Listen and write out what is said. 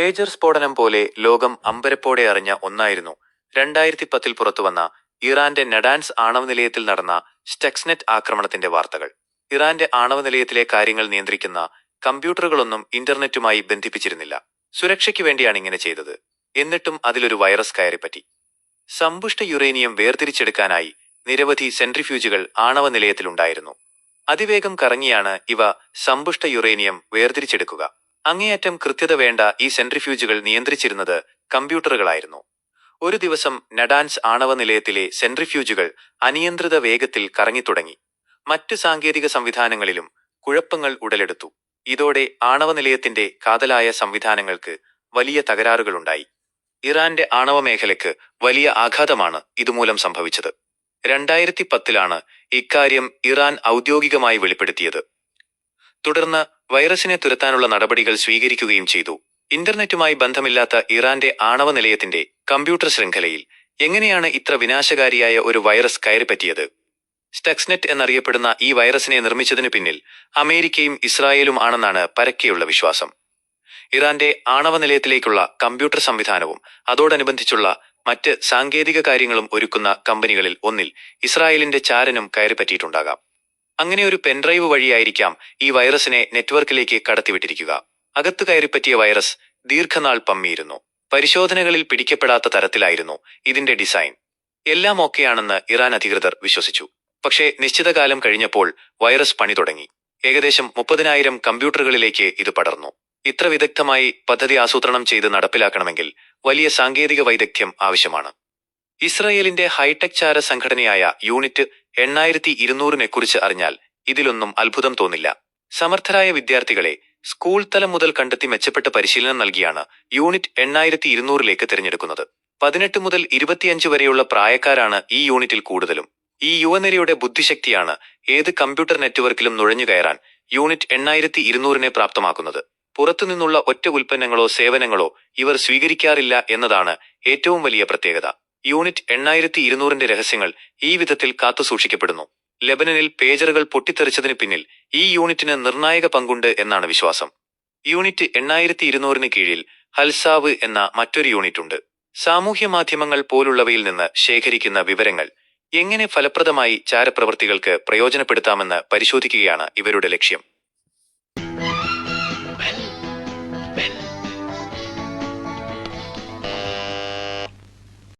Pager സ്ഫോടനം പോലെ ലോകം അമ്പരപ്പോടെ അറിഞ്ഞ ഒന്നായിരുന്നു. രണ്ടായിരത്തി പത്തിൽ പുറത്തുവന്ന ഇറാന്റെ നഡാൻസ് ആണവ നിലയത്തിൽ നടന്ന സ്റ്റെക്സ്നെറ്റ് ആക്രമണത്തിന്റെ വാർത്തകൾ. ഇറാന്റെ ആണവ നിലയത്തിലെ കാര്യങ്ങൾ നിയന്ത്രിക്കുന്ന കമ്പ്യൂട്ടറുകളൊന്നും ഇന്റർനെറ്റുമായി ബന്ധിപ്പിച്ചിരുന്നില്ല. സുരക്ഷയ്ക്ക് വേണ്ടിയാണ് ഇങ്ങനെ ചെയ്തത്. എന്നിട്ടും അതിലൊരു വൈറസ് കയറിപ്പറ്റി. സമ്പുഷ്ട യുറേനിയം വേർതിരിച്ചെടുക്കാനായി നിരവധി സെൻട്രിഫ്യൂജുകൾ ആണവ നിലയത്തിലുണ്ടായിരുന്നു. അതിവേഗം കറങ്ങിയാണ് ഇവ സമ്പുഷ്ട യുറേനിയം വേർതിരിച്ചെടുക്കുക. അങ്ങേയറ്റം കൃത്യത വേണ്ട ഈ സെൻട്രിഫ്യൂജുകൾ നിയന്ത്രിച്ചിരുന്നത് കമ്പ്യൂട്ടറുകളായിരുന്നു. ഒരു ദിവസം നഡാൻസ് ആണവ നിലയത്തിലെ സെൻട്രിഫ്യൂജുകൾ അനിയന്ത്രിത വേഗത്തിൽ കറങ്ങിത്തുടങ്ങി. മറ്റ് സാങ്കേതിക സംവിധാനങ്ങളിലും കുഴപ്പങ്ങൾ ഉടലെടുത്തു. ഇതോടെ ആണവ നിലയത്തിന്റെ കാതലായ സംവിധാനങ്ങൾക്ക് വലിയ തകരാറുകളുണ്ടായി. ഇറാന്റെ ആണവ മേഖലയ്ക്ക് വലിയ ആഘാതമാണ് ഇതുമൂലം സംഭവിച്ചത്. രണ്ടായിരത്തി പത്തിലാണ് ഇക്കാര്യം ഇറാൻ ഔദ്യോഗികമായി വെളിപ്പെടുത്തിയത്. തുടർന്ന് വൈറസിനെ തുരത്താനുള്ള നടപടികൾ സ്വീകരിക്കുകയും ചെയ്തു. ഇന്റർനെറ്റുമായി ബന്ധമില്ലാത്ത ഇറാന്റെ ആണവ നിലയത്തിന്റെ കമ്പ്യൂട്ടർ ശൃംഖലയിൽ എങ്ങനെയാണ് ഇത്ര വിനാശകാരിയായ ഒരു വൈറസ് കയറിപ്പറ്റിയത്? സ്റ്റക്സ്നെറ്റ് എന്നറിയപ്പെടുന്ന ഈ വൈറസിനെ നിർമ്മിച്ചതിന് പിന്നിൽ അമേരിക്കയും ഇസ്രായേലും ആണെന്നാണ് പരക്കെയുള്ള വിശ്വാസം. ഇറാന്റെ ആണവ നിലയത്തിലേക്കുള്ള കമ്പ്യൂട്ടർ സംവിധാനവും അതോടനുബന്ധിച്ചുള്ള മറ്റ് സാങ്കേതിക കാര്യങ്ങളും ഒരുക്കുന്ന കമ്പനികളിൽ ഒന്നിൽ ഇസ്രായേലിന്റെ ചാരനും കയറിപ്പറ്റിയിട്ടുണ്ടാകാം. അങ്ങനെ ഒരു പെൻഡ്രൈവ് വഴിയായിരിക്കാം ഈ വൈറസിനെ നെറ്റ്വർക്കിലേക്ക് കടത്തിവിട്ടിരിക്കുക. അകത്തു കയറിപ്പറ്റിയ വൈറസ് ദീർഘനാൾ പമ്മിയിരുന്നു. പരിശോധനകളിൽ പിടിക്കപ്പെടാത്ത തരത്തിലായിരുന്നു ഇതിന്റെ ഡിസൈൻ എല്ലാം ഓക്കെയാണെന്ന് ഇറാൻ അധികൃതർ വിശ്വസിച്ചു. പക്ഷേ നിശ്ചിതകാലം കഴിഞ്ഞപ്പോൾ വൈറസ് പണി തുടങ്ങി. ഏകദേശം മുപ്പതിനായിരം കമ്പ്യൂട്ടറുകളിലേക്ക് ഇത് പടർന്നു. ഇത്ര വിദഗ്ധമായി പദ്ധതി ആസൂത്രണം ചെയ്ത് നടപ്പിലാക്കണമെങ്കിൽ വലിയ സാങ്കേതിക വൈദഗ്ധ്യം ആവശ്യമാണ്. ഇസ്രയേലിന്റെ ഹൈടെക് ചാര സംഘടനയായ യൂണിറ്റ് എണ്ണായിരത്തി ഇരുന്നൂറിനെ കുറിച്ച് അറിഞ്ഞാൽ ഇതിലൊന്നും അത്ഭുതം തോന്നില്ല. സമർത്ഥരായ വിദ്യാർത്ഥികളെ സ്കൂൾ തലം മുതൽ കണ്ടെത്തി മെച്ചപ്പെട്ട പരിശീലനം നൽകിയാണ് യൂണിറ്റ് എണ്ണായിരത്തി ഇരുന്നൂറിലേക്ക് തിരഞ്ഞെടുക്കുന്നത്. പതിനെട്ട് മുതൽ ഇരുപത്തിയഞ്ച് വരെയുള്ള പ്രായക്കാരാണ് ഈ യൂണിറ്റിൽ കൂടുതലും. ഈ യുവനിരയുടെ ബുദ്ധിശക്തിയാണ് ഏത് കമ്പ്യൂട്ടർ നെറ്റ്വർക്കിലും നുഴഞ്ഞു കയറാൻ യൂണിറ്റ് എണ്ണായിരത്തി ഇരുന്നൂറിനെ പ്രാപ്തമാക്കുന്നത്. പുറത്തുനിന്നുള്ള ഒറ്റ ഉൽപ്പന്നങ്ങളോ സേവനങ്ങളോ ഇവർ സ്വീകരിക്കാറില്ല എന്നതാണ് ഏറ്റവും വലിയ പ്രത്യേകത. യൂണിറ്റ് എണ്ണായിരത്തി ഇരുന്നൂറിന്റെ രഹസ്യങ്ങൾ ഈ വിധത്തിൽ കാത്തുസൂക്ഷിക്കപ്പെടുന്നു ലെബനനിൽ പേജറുകൾ പൊട്ടിത്തെറിച്ചതിന് പിന്നിൽ ഈ യൂണിറ്റിന് നിർണായക പങ്കുണ്ട് എന്നാണ് വിശ്വാസം. യൂണിറ്റ് എണ്ണായിരത്തി ഇരുന്നൂറിന് കീഴിൽ ഹൽസാവ് എന്ന മറ്റൊരു യൂണിറ്റുണ്ട്. സാമൂഹ്യ മാധ്യമങ്ങൾ പോലുള്ളവയിൽ നിന്ന് ശേഖരിക്കുന്ന വിവരങ്ങൾ എങ്ങനെ ഫലപ്രദമായി ചാരപ്രവർത്തികൾക്ക് പ്രയോജനപ്പെടുത്താമെന്ന് പരിശോധിക്കുകയാണ് ഇവരുടെ ലക്ഷ്യം.